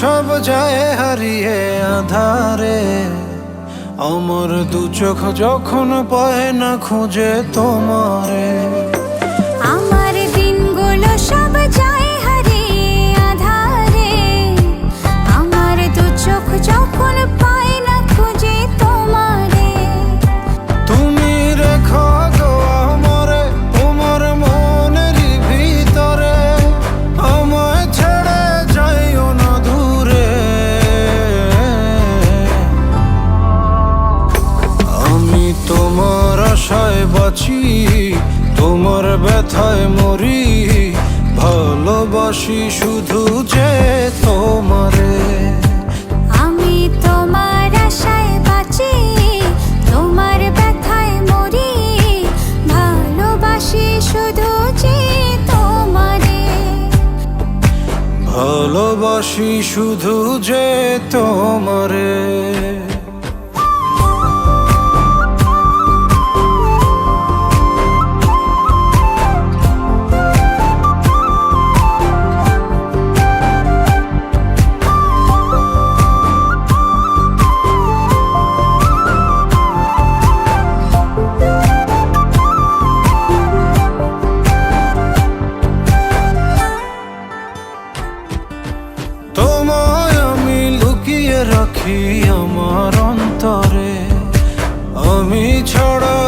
সব যায় হারিয়ে আধারে। আমার দু চোখ যখন পায় না খুঁজে তোমারে। ব্যথায় মরি ভালোবাসি শুধু যে তোমারে। আমি তোমার আশায় বাঁচি তোমার ব্যথায় মরি ভালোবাসি শুধু যে তোমারে। ভালোবাসি শুধু যে তোমারে। রাখি আমার অন্তরে। আমি ছড়া